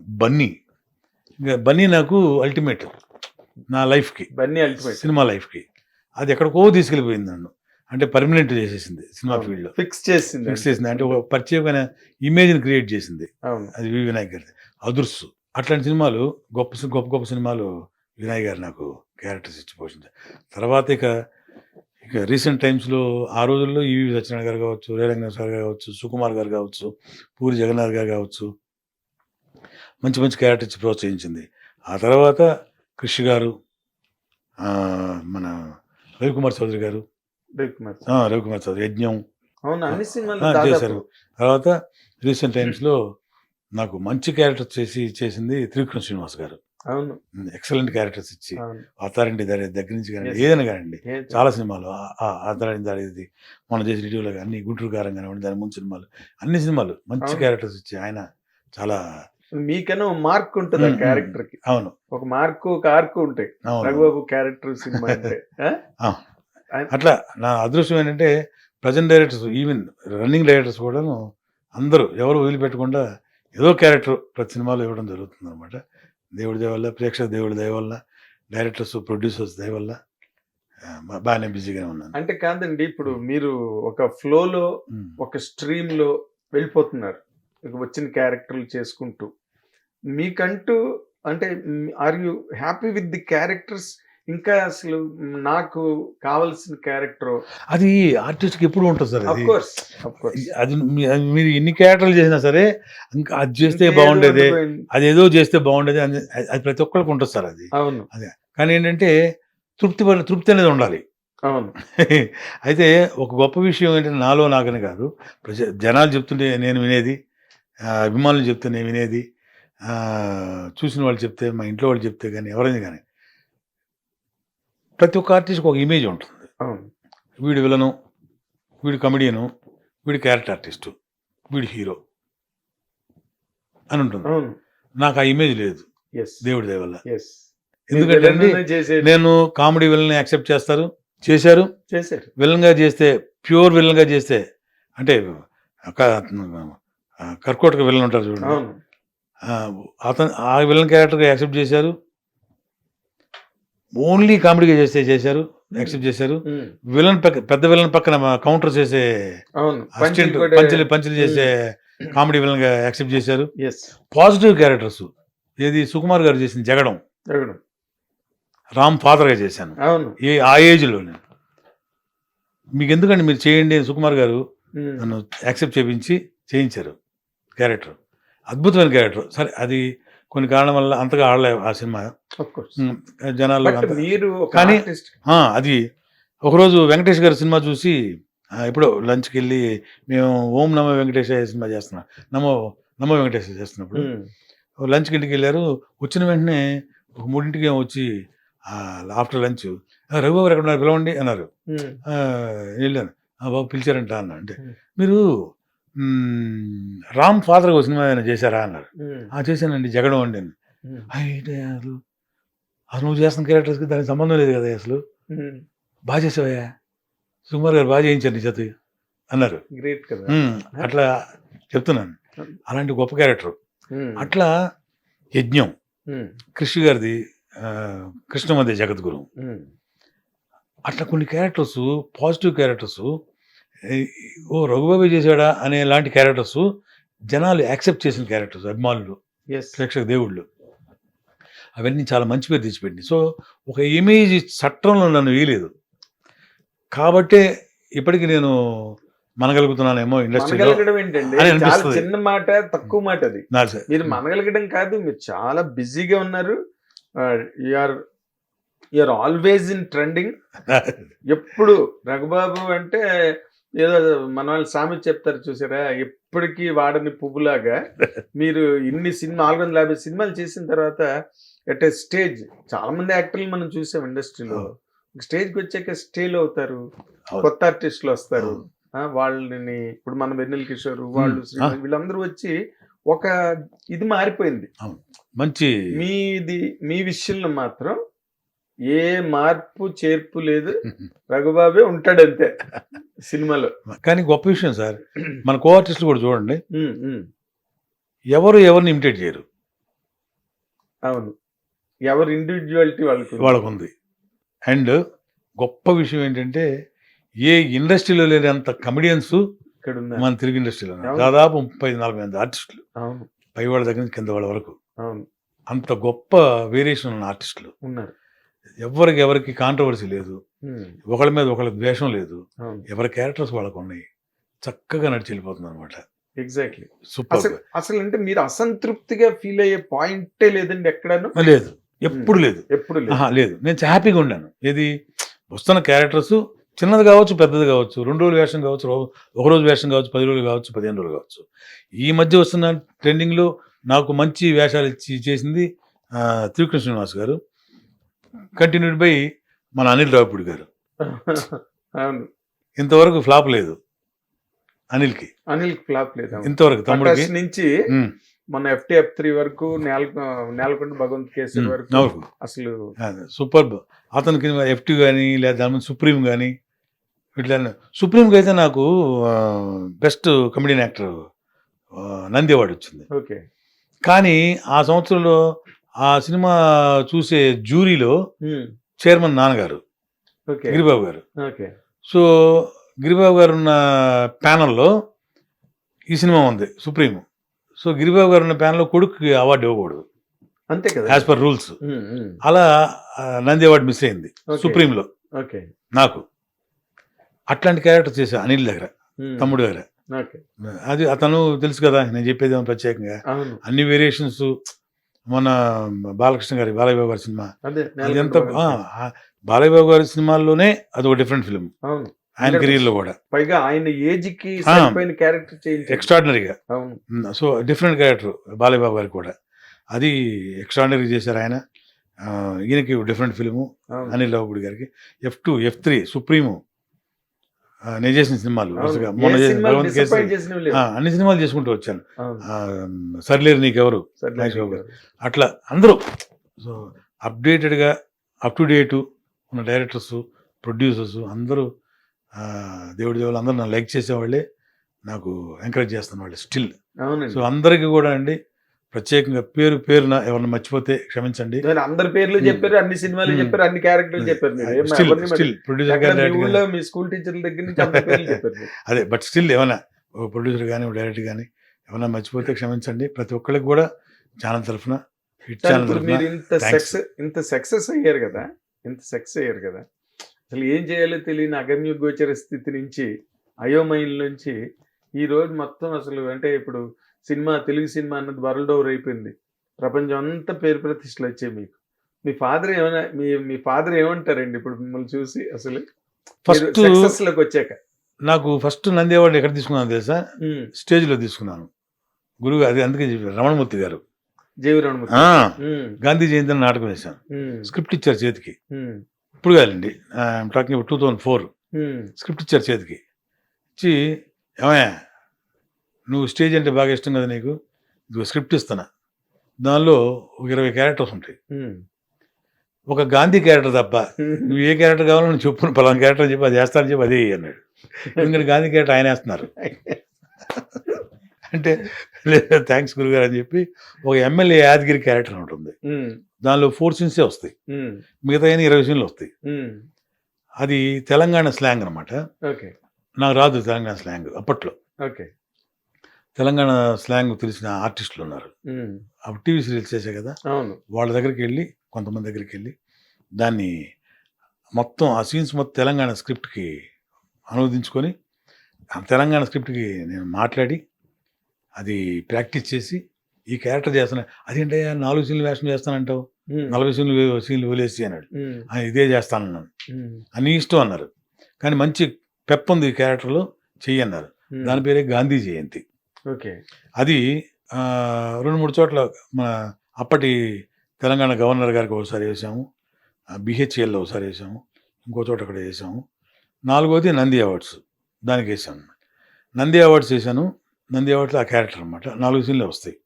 బన్నీ. ఇంకా బన్నీ నాకు అల్టిమేట్ నా లైఫ్కి. బన్నీ అల్టిమేట్ సినిమా లైఫ్కి. అది ఎక్కడికో తీసుకెళ్ళిపోయింది నన్ను. అంటే పర్మనెంట్ చేసేసింది సినిమా ఫీల్డ్లో ఫిక్స్ చేసింది. ఫిక్స్ చేసింది. అంటే ఒక ప్రత్యేకమైన ఇమేజ్ని క్రియేట్ చేసింది. అది వి వినాయక్ గారి అదుర్సు అట్లాంటి సినిమాలు గొప్ప గొప్ప గొప్ప సినిమాలు వినాయక్ గారు నాకు క్యారెక్టర్స్ ఇచ్చి పోషించారు. తర్వాత ఇక ఇక రీసెంట్ టైమ్స్లో ఆ రోజుల్లో ఈవి సత్యనారాయణ గారు కావచ్చు రేలంగ సార్ గారు కావచ్చు సుకుమార్ గారు కావచ్చు పూరి జగన్నాథ్ గారు కావచ్చు మంచి మంచి క్యారెక్టర్ ఇచ్చి ప్రోత్సహించింది. ఆ తర్వాత కృషి గారు మన రవికుమార్ చౌదరి గారు రవికుమార్ చౌదరి యజ్ఞం చేశారు. తర్వాత రీసెంట్ టైమ్స్లో నాకు మంచి క్యారెక్టర్ చేసి చేసింది త్రివిక్రమ్ శ్రీనివాస్ గారు. అవును. ఎక్సలెంట్ క్యారెక్టర్స్ ఇచ్చి అథారింటి దారి దగ్గర నుంచి కానీ. ఏదైనా కానివ్వండి చాలా సినిమాలు అథారింటి దారి ఇది మనం చేసిన రివ్యూలో అన్ని గుంటూరు కారం కానివ్వండి దాని ముందు సినిమాలు అన్ని సినిమాలు మంచి. క్యారెక్టర్స్ ఇచ్చి ఆయన చాలా మీకన్నా మార్క్ ఉంటుంది ఆ. క్యారెక్టర్కి అవును. ఒక మార్కు ఒక ఆర్కు ఉంటాయి. రఘుబాబు క్యారెక్టర్ సినిమా అంటే? అట్లా నా అదృష్టం ఏంటంటే present directors even running directors కూడా అందరూ ఎవరు వదిలిపెట్టకుండా ఏదో క్యారెక్టర్ ప్రతి సినిమాలో ఇవ్వడం జరుగుతుంది అనమాట దేవుడి దయ వల్ల ప్రేక్షక దేవుడి దయ వల్ల డైరెక్టర్స్ ప్రొడ్యూసర్స్ దయ వల్ల ఆ, బా- బాగానే బిజీగానే ఉన్నాను. అంటే కాదండి ఇప్పుడు మీరు ఒక ఫ్లోలో. ఒక స్ట్రీమ్లో వెళ్ళిపోతున్నారు. వచ్చిన క్యారెక్టర్లు చేసుకుంటూ. మీకంటూ అంటే are you happy with the characters? ఇంకా అసలు నాకు కావలసిన క్యారెక్టర్? అది ఆర్టిస్ట్కి ఎప్పుడు ఉంటుంది సార్ అది? అది అది మీరు ఎన్ని క్యారెక్టర్లు చేసినా సరే ఇంకా అది చేస్తే బాగుండేది అది ఏదో చేస్తే బాగుండేది అది- అది ప్రతి ఒక్కరికి ఉంటుంది సార్ అది. అవును. కానీ ఏంటంటే తృప్తి తృప్తి అనేది ఉండాలి. అవును. అయితే ఒక గొప్ప విషయం ఏంటంటే నాలో నాకని కాదు. ప్రజ జనాలు చెప్తుంటే నేను వినేది. అభిమానులు చెప్తే నేను వినేది. చూసిన వాళ్ళు చెప్తే మా ఇంట్లో వాళ్ళు చెప్తే కానీ ఎవరైనా కానీ ప్రతి ఒక్క ఆర్టిస్ట్కి ఒక ఇమేజ్ ఉంటుంది. వీడు విలను వీడు కమెడియను వీడు క్యారెక్టర్ ఆర్టిస్టు వీడు హీరో అని ఉంటుంది. నాకు ఆ ఇమేజ్ లేదు. దేవుడి దయ వల్ల. ఎస్ ఎందుకంటే నేను కామెడీ విలన్ యాక్సెప్ట్ చేస్తారు. చేశారు. చేశారు. విలన్గా చేస్తే ప్యూర్ విలన్గా చేస్తే అంటే కర్కోటక విలన్ ఉంటారు చూడండి. అతను ఆ విలన్ క్యారెక్టర్గా యాక్సెప్ట్ చేశారు. ఓన్లీ కామెడీగా చేస్తే చేశారు యాక్సెప్ట్ చేశారు. విలన్ పక్క పెద్ద విలన్ పక్కన కౌంటర్ చేసే పంచులు పంచులు చేసే కామెడీ విలన్గా యాక్సెప్ట్ చేశారు. పాజిటివ్ క్యారెక్టర్స్ ఏది సుకుమార్ గారు చేసిన జగడం. రామ్ ఫాదర్గా చేశాను. ఏ ఆ ఏజ్లోనే మీకు ఎందుకండి మీరు చేయండి సుకుమార్ గారు నన్ను యాక్సెప్ట్ చేయించి చేయించారు. క్యారెక్టర్. అద్భుతమైన క్యారెక్టర్. సరే అది కొన్ని కారణం వల్ల అంతగా ఆడలే ఆ సినిమా. జనాల్లో మీరు కానీ- అది ఒకరోజు వెంకటేష్ గారి సినిమా చూసి ఎప్పుడో లంచ్కి వెళ్ళి మేము ఓం నమో వెంకటేశ్వర సినిమా చేస్తున్నాం. నమో నమో వెంకటేశ్వర చేస్తున్నప్పుడు లంచ్కి ఇంటికి వెళ్ళారు వచ్చిన వెంటనే ఒక మూడింటికి వచ్చి ఆఫ్టర్ లంచ్ రఘు గారు ఎక్కడ ఉన్నారు? పిలవండి అన్నారు. వెళ్ళాను. "ఆ, బాబు పిలిచారంట అన్న. అంటే. మీరు రామ్ ఫాదర్ ఒక సినిమా ఏమైనా చేశారా అన్నారు. ఆ చేశానండి. జగడం అండి అసలు అసలు నువ్వు చేస్తున్న క్యారెక్టర్స్కి దానికి సంబంధం లేదు కదా అసలు. బాగా చేసావయ్యా. సుకుమార్ గారు బాగా చేయించారు నీ చేతి అన్నారు. గ్రేట్ కదా. "మ్మ్, అట్లా చెప్తున్నాను. అలాంటి గొప్ప క్యారెక్టర్ అట్లా యజ్ఞం. ఉమ్, కృషి గారిది ఆ, కృష్ణమధ్య జగద్గురు. అట్లా కొన్ని క్యారెక్టర్స్ పాజిటివ్ క్యారెక్టర్స్ ఓ రఘుబాబు చేశాడా అనే లాంటి క్యారెక్టర్స్ జనాలు యాక్సెప్ట్ చేసిన క్యారెక్టర్స్ అభిమానులు. ప్రేక్షక దేవుళ్ళు. అవన్నీ చాలా మంచి పేరు తెచ్చిపెట్టింది. సో ఒక ఇమేజ్ చట్టంలో నన్ను వేయలేదు. కాబట్టే ఇప్పటికి నేను మనగలుగుతున్నానేమో ఇండస్ట్రీలో. చిన్న మాట తక్కువ మాట అది. మీరు మనగలగడం కాదు మీరు చాలా బిజీగా ఉన్నారు. ఆల్వేస్ ఇన్ ట్రెండింగ్ ఎప్పుడు రఘుబాబు అంటే ఏదో మన వాళ్ళు సామెత చెప్తారు చూసారా? ఎప్పటికీ వాడని పువ్వులాగా మీరు ఇన్ని సినిమా నాలుగు వందల యాభై సినిమాలు చేసిన తర్వాత ఎట్ ఏ స్టేజ్ చాలా మంది యాక్టర్లు మనం చూసాం ఇండస్ట్రీలో. స్టేజ్కి వచ్చాక స్టేల్ అవుతారు. కొత్త ఆర్టిస్టులు వస్తారు. వాళ్ళని ఇప్పుడు మన వెన్నెల కిషోర్ వాళ్ళు వీళ్ళందరూ వచ్చి ఒక ఇది మారిపోయింది. మంచి మీది మీ విషయంలో మాత్రం ఏ మార్పు చేర్పు లేదు. రఘుబాబే ఉంటాడు అంతే సినిమాలో. కానీ గొప్ప విషయం సార్ మన కో ఆర్టిస్టులు కూడా చూడండి. ఎవరు ఎవరిని ఇమిటేట్ చేయరు. అవును. ఎవరి ఇండివిజువాలిటీ వాళ్ళకి. వాళ్ళకు ఉంది అండ్ గొప్ప విషయం ఏంటంటే ఏ ఇండస్ట్రీలో లేనంత కమెడియన్స్ ఇక్కడ ఉన్నారు మన తెలుగు ఇండస్ట్రీలో. దాదాపు ముప్పై నలభై మంది ఆర్టిస్టులు. పై వాళ్ళ దగ్గర నుంచి కింద వాళ్ళ వరకు. అంత గొప్ప వేరియేషన్ ఉన్న ఆర్టిస్టులు. ఉన్నారు. ఎవరికి ఎవరికి కాంట్రవర్సీ లేదు ఒకళ్ళ మీద ఒకళ్ళ ద్వేషం లేదు. ఎవరి క్యారెక్టర్స్ వాళ్ళకు ఉన్నాయి. చక్కగా నడిచి వెళ్ళిపోతుంది అనమాట ఎగ్జాక్ట్లీ సూపర్ అసలు అంటే మీరు అసంతృప్తిగా ఫీల్ అయ్యే పాయింటే లేదండి ఎక్కడను? లేదు. ఎప్పుడు లేదు. ఎప్పుడు లేదు. నేను హ్యాపీగా ఉన్నాను ఏది? వస్తున్న క్యారెక్టర్స్ చిన్నది కావచ్చు పెద్దది కావచ్చు రెండు రోజులు వేషం కావచ్చు ఒక రోజు వేషం కావచ్చు పది రోజులు కావచ్చు పదిహేను రోజులు కావచ్చు. ఈ మధ్య వస్తున్న ట్రెండింగ్లో నాకు మంచి వేషాలు ఇచ్చి చేసింది త్రివిక్రమ శ్రీనివాస్ గారు. కంటిన్యూడ్ బై మన అనిల్ రావుపూడి గారు. అవును. ఇంతవరకు ఫ్లాప్ లేదు. అనిల్కి. అనిల్ ఫ్లాప్ లేదు. ఇంతవరకు తమ్ముడికి. నుంచి మన ఎఫ్టీఎఫ్ త్రీ వరకు నేల నేలకొండ భగవంత్ కేసరి ఉమ్, వరకు. అసలు సూపర్ అతనికి ఎఫ్టీ కానీ లేదా దాని సుప్రీం కానీ ఇట్లా సుప్రీంకి అయితే నాకు best comedian actor Nandi award వచ్చింది. ఓకే. కానీ ఆ సంవత్సరంలో ఆ సినిమా చూసే జ్యూరీలో ఉమ్, చైర్మన్ నాన్నగారు okay. Giribabu garu. Okay. So Giribabu గారు ఉన్న ప్యానల్లో ఈ సినిమా ఉంది సుప్రీం సో గిరిబాబు గారు ఉన్న ప్యానల్లో కొడుకుకి అవార్డు ఇవ్వకూడదు. అంతే కదా? యాజ్ పర్ రూల్స్ అలా నంది అవార్డు మిస్ అయింది. సుప్రీంలో. ఓకే. నాకు. అట్లాంటి క్యారెక్టర్ చేశా అనిల్ దగ్గర ఉమ్, తమ్ముడు దగ్గర. అది అతను తెలుసు కదా నేను చెప్పేది ప్రత్యేకంగా. అన్ని వేరియేషన్స్ మన బాలకృష్ణ గారి బాలయ్య బాబు గారి సినిమా. అదే అది నేలకొండ ఎంత భగవంత్ ఆ, కేసరి. ఆ, బాలయ్య బాబు గారి సినిమాల్లోనే అది ఒక డిఫరెంట్ ఫిల్మ్ ఆయన కెరీర్లో కూడా. పైగా ఆయన ఏజ్కి క్యారెక్టర్ ఎక్స్ట్రాడినరీగా so different character Balayya Babu గారికి కూడా. అది ఎక్స్ట్రాడినరీ చేశారు ఆయన. ఈయనకి డిఫరెంట్ ఫిల్ము. అనిల్ రావుపూడి గారికి. F two F three supreme. నేను చేసిన సినిమాలు. మొన్న అన్ని సినిమాలు చేసుకుంటూ వచ్చాను. సర్లేరు నీకెవరు? గారు. అట్లా అందరూ. సో అప్డేటెడ్గా అప్ టు డేటు ఉన్న డైరెక్టర్స్ ప్రొడ్యూసర్స్ అందరూ దేవుడి దేవుళ్ళు అందరూ నన్ను లైక్ చేసేవాళ్ళే. నాకు ఎంకరేజ్ చేస్తున్న వాళ్ళు స్టిల్ సో అందరికీ కూడా అండి ప్రత్యేకంగా పేరు పేరున ఎవరిని మర్చిపోతే క్షమించండి అందరి పేర్లు. చెప్పారు అన్ని సినిమాలు. చెప్పారు అన్ని క్యారెక్టర్లు చెప్పారు మీ స్కూల్ టీచర్ల దగ్గర నుంచి. అదే బట్ స్టిల్ ఏమైనా ప్రొడ్యూసర్ కానీ డైరెక్టర్ కానీ ఏమైనా మర్చిపోతే క్షమించండి ప్రతి ఒక్కరికి కూడా ఛానల్ తరఫున హిట్ ఛానల్ మీరు ఇంత. సక్సెస్ ఇంత సక్సెస్ అయ్యారు కదా ఇంత సక్సెస్ అయ్యారు కదా అసలు ఏం చేయాలో తెలియని అగమ్య గోచర స్థితి నుంచి అయోమయం నుంచి ఈ రోజు మొత్తం అసలు అంటే ఇప్పుడు సినిమా తెలుగు సినిమా అన్నది వరల్డ్ ఓవర్ అయిపోయింది. ప్రపంచం అంతా పేరు ప్రతిష్టలు వచ్చాయి మీకు. మీ ఫాదర్ ఏమైనా మీ మీ ఫాదర్ ఏమంటారండి ఇప్పుడు మిమ్మల్ని చూసి అసలు? ఫస్ట్లోకి వచ్చాక. నాకు ఫస్ట్ నంది అవార్డు ఎక్కడ తీసుకున్నాను తెలుసా? స్టేజ్లో తీసుకున్నాను. గురువు అది అందుకే చెప్పారు. రమణమూర్తి గారు. గాంధీ జయంతి అని నాటకం వేశాను. స్క్రిప్ట్ ఇచ్చారు చేతికి. ఇప్పుడు కాదండి talking two thousand four. Script ఇచ్చారు చేతికి. ఇచ్చి ఏమయ్యా? నువ్వు స్టేజ్ అంటే బాగా ఇష్టం కదా నీకు? ఇదిగో స్క్రిప్ట్ ఇస్తున్నా. దానిలో ఒక ఇరవై క్యారెక్టర్స్ ఉంటాయి. ఒక గాంధీ క్యారెక్టర్ తప్ప నువ్వు ఏ క్యారెక్టర్ కావాలో నువ్వు చెప్పు పలానా క్యారెక్టర్ చెప్పి అది వేస్తానని చెప్పి అదే చెయ్యి" అన్నాడు. ఎందుకంటే గాంధీ క్యారెక్టర్ ఆయన వేస్తున్నారు. అంటే లేదు థ్యాంక్స్ గురుగారు అని చెప్పి ఒక ఎమ్మెల్యే యాదగిరి క్యారెక్టర్ ఉంటుంది దానిలో ఫోర్ సీన్సే వస్తాయి. మిగతా అయినా ఇరవై సీన్లు వస్తాయి. అది తెలంగాణ స్లాంగ్ అనమాట ఓకే. నాకు రాదు తెలంగాణ స్లాంగ్ అప్పట్లో. ఓకే. తెలంగాణ స్లాంగ్ తెలిసిన ఆర్టిస్టులు ఉన్నారు. అప్పుడు టీవీ సీరియల్స్ చేసే కదా? అవును. వాళ్ళ దగ్గరికి వెళ్ళి కొంతమంది దగ్గరికి వెళ్ళి దాన్ని మొత్తం ఆ సీన్స్ మొత్తం తెలంగాణ స్క్రిప్ట్కి అనువదించుకొని ఆ తెలంగాణ స్క్రిప్ట్కి నేను మాట్లాడి అది ప్రాక్టీస్ చేసి ఈ క్యారెక్టర్ చేస్తాను అదేంటయ్యా నాలుగు సీన్లు వేషం చేస్తానంటావు? నలభై సీన్లు సీన్లు వదిలేసి అన్నాడు. ఉమ్, "ఆ, ఇదే చేస్తానన్నాను. అని ఇష్టం అన్నారు. కానీ మంచి పెప్ ఉంది ఈ క్యారెక్టర్లో చెయ్యి అన్నారు. దాని పేరే గాంధీ జయంతి. ఓకే. అది రెండు మూడు చోట్ల మన అప్పటి తెలంగాణ గవర్నర్ గారికి ఒకసారి వేసాము. బిహెచ్ఎల్లో ఒకసారి వేసాము. ఇంకో చోట అక్కడ వేసాము. నాలుగోది నంది అవార్డ్స్. దానికి వేసాను. నంది అవార్డ్స్ వేసాను. నంది అవార్డ్స్లో ఆ క్యారెక్టర్ అనమాట నాలుగు సీన్లు వస్తాయి.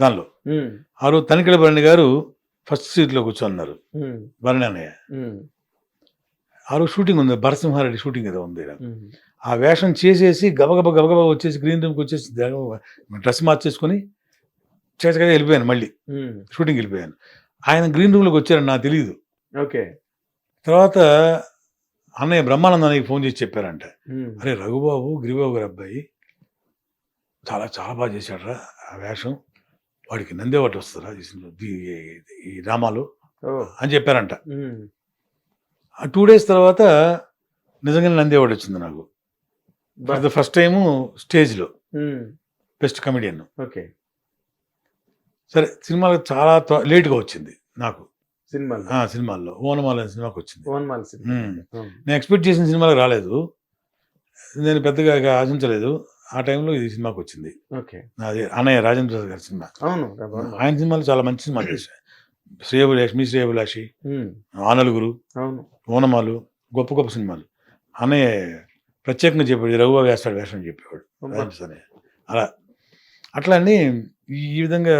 దానిలో. ఆ రోజు తనికెళ్ళ భరణి గారు ఫస్ట్ సీట్లో కూర్చోన్నారు భరణి అన్నయ్య. ఆ రోజు షూటింగ్ ఉంది. భరసింహారెడ్డి షూటింగ్ ఏదో ఉంది ఆ వేషం చేసేసి గబగబ గబగబా వచ్చేసి గ్రీన్ రూమ్కి వచ్చేసి డ్రెస్ మార్చేసుకొని చేతగా వెళ్ళిపోయాను మళ్ళీ. షూటింగ్ వెళ్ళిపోయాను. ఆయన గ్రీన్ రూమ్లోకి వచ్చారని నాకు తెలియదు ఓకే. తర్వాత అన్నయ్య బ్రహ్మానందానికి ఫోన్ చేసి చెప్పారంట. ఉమ్, అరే రఘుబాబు గిరిబాబు గారి అబ్బాయి చాలా చాలా బాగా చేశాడరా ఆ వేషం. వాడికి నంది అవార్డు వస్తుందా ఈ ఓ. అని చెప్పారంట. టూ డేస్ తర్వాత నిజంగానే నంది అవార్డు వచ్చింది నాకు. ఫర్ ద ఫస్ట్ టైము స్టేజ్లో బెస్ట్ కమెడియన్ ఓకే సరే సినిమాలో చాలా లేట్గా వచ్చింది నాకు. సినిమాలు? సినిమాల్లో. ఓనమాల సినిమాకి వచ్చింది. ఓన్ మాల్ సినిమా. ఉమ్. ఉమ్, నేను ఎక్స్పెక్ట్ చేసిన సినిమాలకు రాలేదు. నేను పెద్దగా ఆశించలేదు. ఆ టైంలో ఇది సినిమాకి వచ్చింది. ఓకే అది అన్నయ్య రాజేంద్ర ప్రసాద్ గారి సినిమా. అవును రఘువరన్. ఆయన సినిమాలు చాలా మంచి సినిమా చేశాయి. శ్రేయభిలాష్ మీ శ్రేయభిలాషి ఆనలుగురు అవును. ఓనమాలు గొప్ప గొప్ప సినిమాలు. అన్నయ్య ప్రత్యేకంగా చెప్పాడు రఘుబాబు వేస్తాడు వేషం చెప్పేవాడు. అలా. అట్లా అని ఈ విధంగా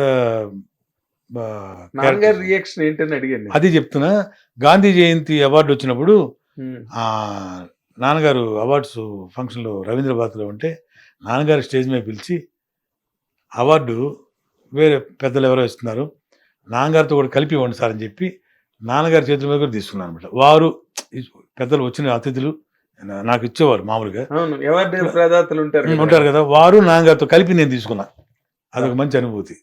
రియాక్షన్ ఏంటని అడిగాను. అది చెప్తున్నా గాంధీ జయంతి అవార్డు వచ్చినప్పుడు నాన్నగారు అవార్డ్స్ ఫంక్షన్లో రవీంద్ర భారతిలో ఉంటే నాన్నగారు స్టేజ్ మీద పిలిచి అవార్డు వేరే పెద్దలు ఎవరో ఇస్తున్నారు నాన్నగారితో కూడా కలిపి ఇవ్వండి సార్ అని చెప్పి నాన్నగారి చేతుల మీద కూడా తీసుకున్నాను అనమాట వారు పెద్దలు వచ్చిన అతిథులు నాకు ఇచ్చేవారు మామూలుగా. ఎవరి ప్రదాతలు ఉంటారు కదా. ఉంటారు కదా. వారు నాన్నగారితో కలిపి నేను తీసుకున్నా. అదొక మంచి అనుభూతి.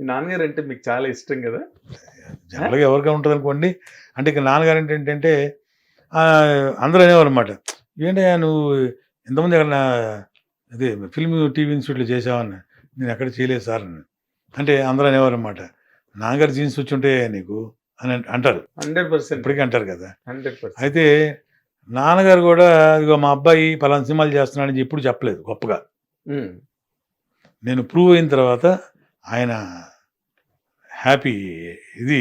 నాన్నగారు అంటే మీకు చాలా ఇష్టం కదా. జనరల్గా ఎవరికైనా ఉంటుంది అనుకోండి. అంటే ఇక నాన్నగారు అంటే ఏంటంటే అందరూ అనేవారు అనమాట ఏంటయ్యా నువ్వు ఎంతమంది అక్కడ అదే ఫిల్మ్ టీవీ ఇన్స్టిట్యూట్లో చేసావని నేను ఎక్కడ చేయలేదు సార్ అని. అంటే అందరూ అనేవారు అనమాట నాన్నగారు జీన్స్ వచ్చి ఉంటే నీకు? అని అంట- అంటారు. Hundred percent. ఇప్పటికీ అంటారు కదా. హండ్రెడ్ అయితే నాన్నగారు కూడా ఇదిగో మా అబ్బాయి పలానా సినిమాలు చేస్తున్నాడని ఎప్పుడు చెప్పలేదు గొప్పగా. నేను ప్రూవ్ అయిన తర్వాత ఆయన హ్యాపీ ఇది